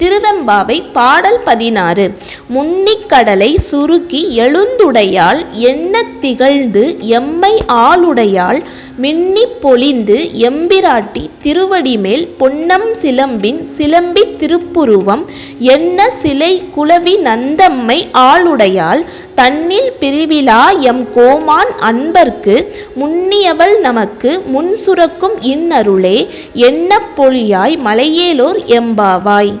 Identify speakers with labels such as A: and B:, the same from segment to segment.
A: திருவெம்பாவை பாடல் பதினாறு. முன்னிக்கடலை சுருக்கி எழுந்துடையாள் என்ன திகழ்ந்து எம்மை ஆளுடையாள் மின்னிப் பொழிந்து எம்பிராட்டி திருவடிமேல் பொன்னம் சிலம்பின் சிலம்பித் திருப்புருவம் என்ன சிலை குலவி நந்தம்மை ஆளுடையாள் தன்னில் பிரிவிலா எம் கோமான் அன்பர்க்கு முன்னியவள் நமக்கு முன் சுரக்கும் இன்னருளே என்ன பொழியாய் மலையேலோர் எம்பாவாய்.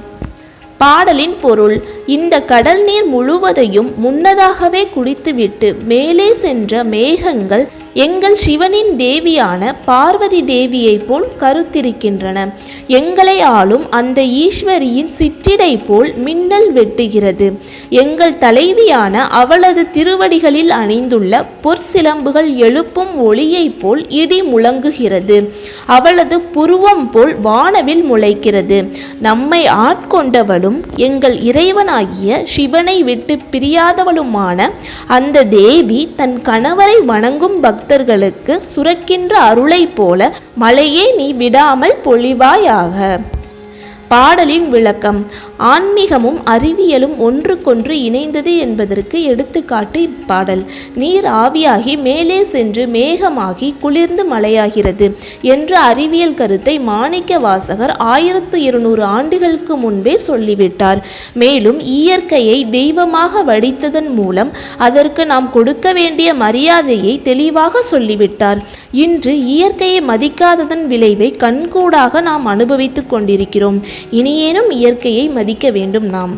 A: பாடலின் பொருள் இந்த கடல் நீர் முழுவதையும் முன்னதாகவே குடித்துவிட்டு மேலே சென்ற மேகங்கள் எங்கள் சிவனின் தேவியான பார்வதி தேவியைப் போல் கருத்திருக்கின்றன. எங்களை ஆளும் அந்த ஈஸ்வரியின் சிற்றிடை போல் மின்னல் வெட்டுகிறது. எங்கள் தலைவியான அவளது திருவடிகளில் அணிந்துள்ள பொற்சிலம்புகள் எழுப்பும் ஒளியைப் போல் இடி முழங்குகிறது. அவளது புருவம் போல் வானவில் முளைக்கிறது. நம்மை ஆட்கொண்டவளும் எங்கள் இறைவனாகிய சிவனை விட்டு பிரியாதவளுமான அந்த தேவி தன் கணவரை வணங்கும் பக்தி பக்தர்களுக்கு சுரக்கின்ற அருளைப் போல மழையே நீ விடாமல் பொழிவாயாக. பாடலின் விளக்கம் ஆன்மீகமும் அறிவியலும் ஒன்றுக்கொன்று இணைந்தது என்பதற்கு எடுத்துக்காட்டு இப்பாடல். நீர் ஆவியாகி மேலே சென்று மேகமாகி குளிர்ந்து மழையாகிறது என்ற அறிவியல் கருத்தை மாணிக்க வாசகர் ஆயிரத்து இருநூறு ஆண்டுகளுக்கு முன்பே சொல்லிவிட்டார். மேலும் இயற்கையை தெய்வமாக வடித்ததன் மூலம் அதற்கு நாம் கொடுக்க வேண்டிய மரியாதையை தெளிவாக சொல்லிவிட்டார். இன்று இயற்கையை மதிக்காததன் விளைவை கண்கூடாக நாம் அனுபவித்துக் கொண்டிருக்கிறோம். இனியேனும் இயற்கையை மதி மதிக்க வேண்டும் நாம்.